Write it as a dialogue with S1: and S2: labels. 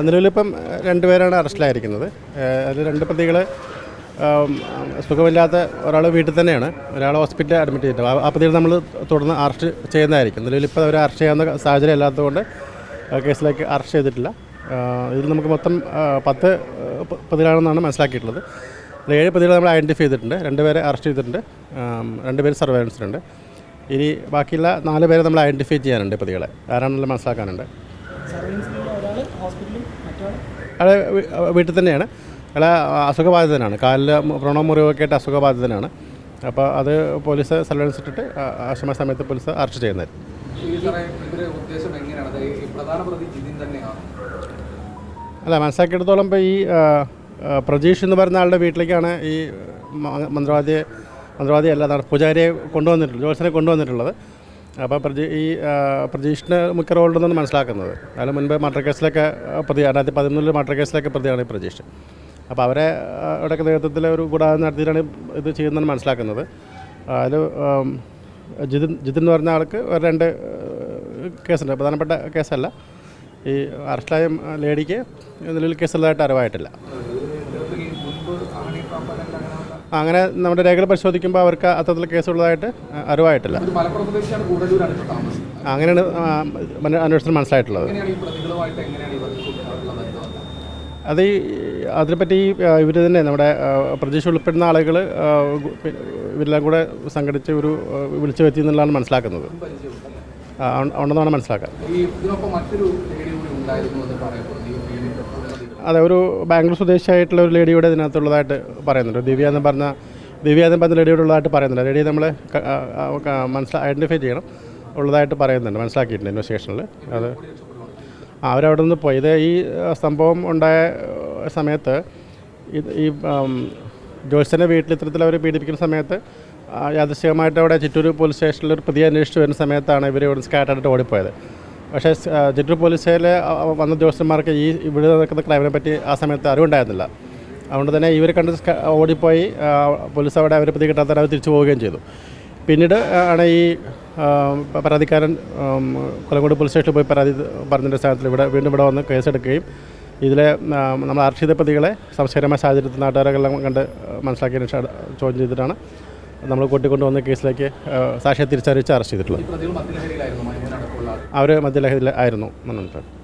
S1: നിലവിലിപ്പം രണ്ടുപേരാണ് അറസ്റ്റിലായിരിക്കുന്നത്. അതിൽ രണ്ട് പ്രതികൾ സുഖമില്ലാത്ത ഒരാൾ വീട്ടിൽ തന്നെയാണ്. ഒരാൾ ഹോസ്പിറ്റലിൽ അഡ്മിറ്റ് ചെയ്തിട്ടുണ്ട് ആ- പ്രതികൾ നമ്മൾ തുടർന്ന് അറസ്റ്റ് ചെയ്യുന്നതായിരിക്കും. നിലവിലിപ്പോൾ അവർ അറസ്റ്റ് ചെയ്യാവുന്ന സാഹചര്യം അല്ലാത്തതുകൊണ്ട് കേസിലേക്ക് അറസ്റ്റ് ചെയ്തിട്ടില്ല. ഇതിൽ നമുക്ക് മൊത്തം പത്ത് പ്രതികളാണെന്നാണ് മനസ്സിലാക്കിയിട്ടുള്ളത്. ഏഴ് പ്രതികളെ നമ്മൾ ഐഡന്റിഫൈ ചെയ്തിട്ടുണ്ട്. രണ്ടുപേരെ അറസ്റ്റ് ചെയ്തിട്ടുണ്ട്. രണ്ടുപേര് സർവൈലൻസിലുണ്ട് ഇനി ബാക്കിയുള്ള നാല് പേരെ നമ്മൾ ഐഡന്റിഫൈ ചെയ്യാനുണ്ട് പ്രതികളെ. ആരാണെന്നുള്ള മനസ്സിലാക്കാനുണ്ട്. അയാൾ വീട്ടിൽ തന്നെയാണ്. അയാളെ അസുഖബാധിതനാണ്. കാലിൽ വ്രണവും മുറിവൊക്കെ ആയിട്ട് അസുഖബാധിതനാണ്. അപ്പോൾ അത് പോലീസ് സർവൈലൻസ് ഇട്ടിട്ട് ആവശ്യമായ സമയത്ത് പോലീസ് അറസ്റ്റ് ചെയ്യുന്നത്
S2: ഈ സാറേ ഇവരുടെ ഉദ്ദേശം എങ്ങനെയാണ്? അത് പ്രധാന പ്രതി ജിതിൻ തന്നെയാണ്?
S1: അല്ല മനസ്സിലാക്കിയെടുത്തോളം ഇപ്പോൾ ഈ പ്രജീഷ് എന്ന് പറയുന്ന ആളുടെ വീട്ടിലേക്കാണ് ഈ മന്ത്രവാദിയെ മന്ത്രവാദിയല്ല പൂജാരിയെ കൊണ്ടുവന്നിട്ടുള്ളത് ജോത്സനെ കൊണ്ടുവന്നിട്ടുള്ളത്. അപ്പോൾ പ്രജി ഈ പ്രജീഷിന് മുഖ്യ റോളുണ്ടെന്നാണ് മനസ്സിലാക്കുന്നത്. അതിന് മുൻപ് മർഡർ കേസിലൊക്കെ പ്രതി രണ്ടായിരത്തി പതിനൊന്നിൽ മർഡർ കേസിലൊക്കെ പ്രതിയാണ് ഈ പ്രജീഷ് അപ്പോൾ അവരെ അവിടെയൊക്കെ നേതൃത്വത്തിൽ ഒരു കൂടാതെ നടത്തിയിട്ടാണ് ഇത് ചെയ്യുന്നതെന്ന് മനസ്സിലാക്കുന്നത്. അതിൽ ജിതിൻ ജിതിൻ എന്ന് പറഞ്ഞ ആൾക്ക് ഒരു രണ്ട് കേസുണ്ട്. പ്രധാനപ്പെട്ട കേസല്ല. ഈ അറസ്റ്റായ ലേഡിക്ക് നിലവിൽ കേസുള്ളതായിട്ട് അറിവായിട്ടില്ല
S2: ഇവർക്ക് ഈ മുൻപ് ആണി പാമ്പലല്ല അങ്ങനെ
S1: നമ്മുടെ രേഖകൾ പരിശോധിക്കുമ്പോൾ അവർക്ക് അത്തരത്തിൽ കേസുള്ളതായിട്ട് അറിവായിട്ടില്ല. അങ്ങനെയാണ് അന്വേഷണത്തിൽ മനസ്സിലായിട്ടുള്ളത്. അത് ഈ അതിനെപ്പറ്റി ഇവർ തന്നെ നമ്മുടെ പ്രതീക്ഷ ഉൾപ്പെടുന്ന ആളുകൾ ഇവരെല്ലാം കൂടെ സംഘടിച്ച് ഒരു വിളിച്ചു വരുത്തി എന്നുള്ളതാണ് മനസ്സിലാക്കുന്നത്. ഉണ്ടെന്നാണ് മനസ്സിലാക്കുക അതെ ഒരു ബാംഗ്ലൂർ സ്വദേശിയായിട്ടുള്ള ഒരു ലേഡിയുടെ ഇതിനകത്തുള്ളതായിട്ട് പറയുന്നുണ്ട്. ദിവ്യ എന്ന് പറഞ്ഞ ദിവ്യ എന്ന് പറഞ്ഞ ലേഡിയുടെ ഉള്ളതായിട്ട് പറയുന്നുണ്ട്. ലേഡി നമ്മൾ മനസ്സിലാ ഐഡന്റിഫൈ ചെയ്യണം. ഉള്ളതായിട്ട് പറയുന്നുണ്ട്. മനസ്സിലാക്കിയിട്ടുണ്ട് ഇൻവെസ്റ്റിഗേഷനിൽ അത് അവരവിടെ നിന്ന് പോയി. ഇത് ഈ സംഭവം ഉണ്ടായ സമയത്ത് ഇത് ഈ ജോത്സനെ വീട്ടിൽ ഇത്തരത്തിൽ അവർ പീഡിപ്പിക്കുന്ന സമയത്ത് യാദൃശികമായിട്ട് അവിടെ ചിറ്റൂർ പോലീസ് സ്റ്റേഷനിൽ ഒരു പ്രതിയെ അന്വേഷിച്ച് വരുന്ന സമയത്താണ് ഇവർ സ്കാറ്റായിട്ട് ഓടിപ്പോയത്. പക്ഷേ സ്- പോലീസിലെ വന്ന ഉദ്യോഗസ്ഥന്മാർക്ക് ഈ ഇവിടെ നടക്കുന്ന ക്രൈമിനെ പറ്റി ആ സമയത്ത് അറിവുണ്ടായിരുന്നില്ല അതുകൊണ്ട് തന്നെ ഇവരെ കണ്ട് ഓടിപ്പോയി പോലീസ് അവിടെ അവരെ പ്രതി കിട്ടാത്ത അവർ തിരിച്ചു പോവുകയും ചെയ്തു. പിന്നീട് ആണ് ഈ പരാതിക്കാരൻ കൊലങ്കോട് പോലീസ് സ്റ്റേഷനിൽ പോയി പരാതി പറഞ്ഞതിന്റെ സ്ഥാനത്തിൽ ഇവിടെ വീണ്ടും ഇവിടെ വന്ന് കേസെടുക്കുകയും ഇതിലെ നമ്മൾ അർഷിത പ്രതികളെ സംശയകരമായ സാഹചര്യത്തിൽ നാട്ടുകാരെല്ലാം കണ്ട് മനസ്സിലാക്കിയതിന് ചോദ്യം ചെയ്തിട്ടാണ് നമ്മൾ കൂട്ടിക്കൊണ്ടുവന്ന കേസിലേക്ക് സാക്ഷിയെ തിരിച്ചറിയിച്ച് അറസ്റ്റ് ചെയ്തിട്ടുള്ളത്. അവർ മദ്യലഹരിയിൽ ആയിരുന്നു എന്നുണ്ട്.